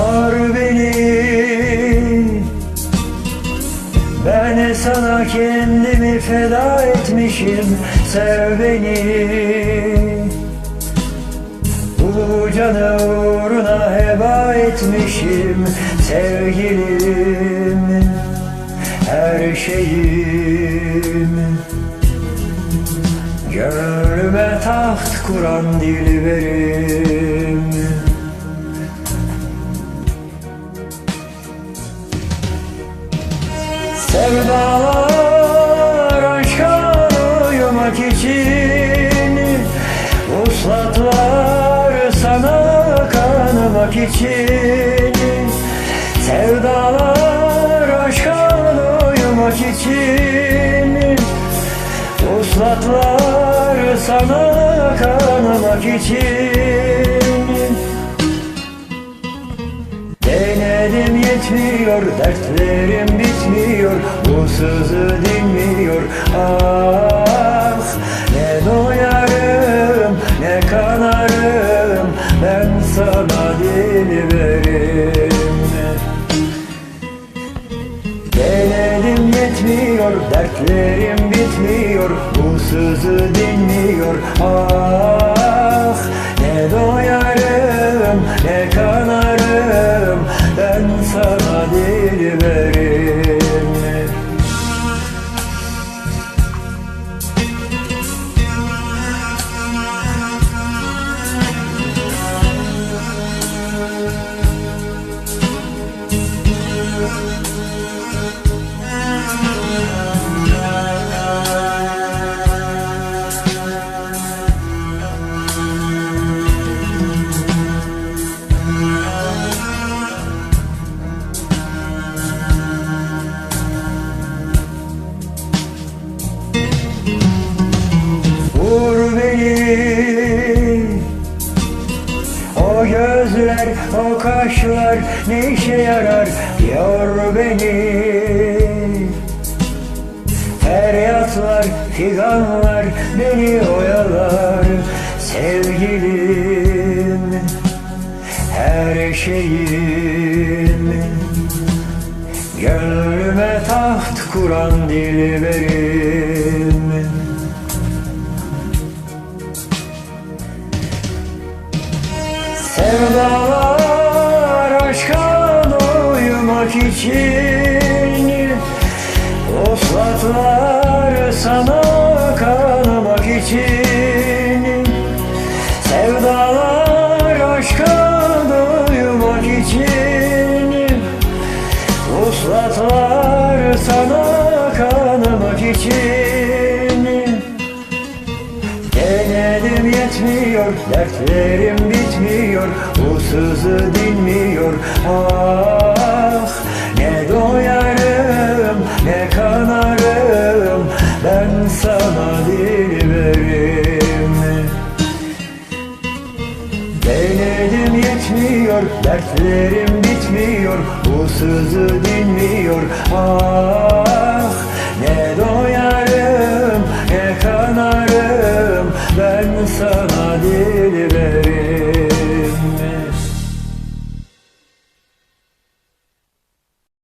Sar beni. Ben sana kendimi feda etmişim. Sev beni. Bu canı uğruna heba etmişim. Sevgilim Her şeyim. Gönlüme taht kuran dilberim Sevdalar aşka uyumak için Uslatlar sana kanımak için. Sevdalar aşka uyumak için Uslatlar sana kanımak için yetmiyor, dertlerim bitmiyor Bu sızı dinmiyor, ah Ne doyarım, ne kanarım Ben sana dilberim Denedim yetmiyor, dertlerim bitmiyor Bu sızı dinmiyor, ah Ne doyarım, ne kanarım sana o kaşlar ne işe yarar? Yor beni. Feryatlar, figanlar beni oyalar. Sevgilim, her şeyim. Gönlüme taht kuran dilberim. Sevdalar doymak için Oslatlar sana kanamak için Sevdalar aşka doymak için Uslatlar sana kanamak için Denedim yetmiyor, dertlerim bitmiyor Bu sızı dinmiyor, ah sana dilberim Denedim yetmiyor, dertlerim bitmiyor Bu sızı dinmiyor, ah Ne doyarım, ne kanarım Ben sana dilberim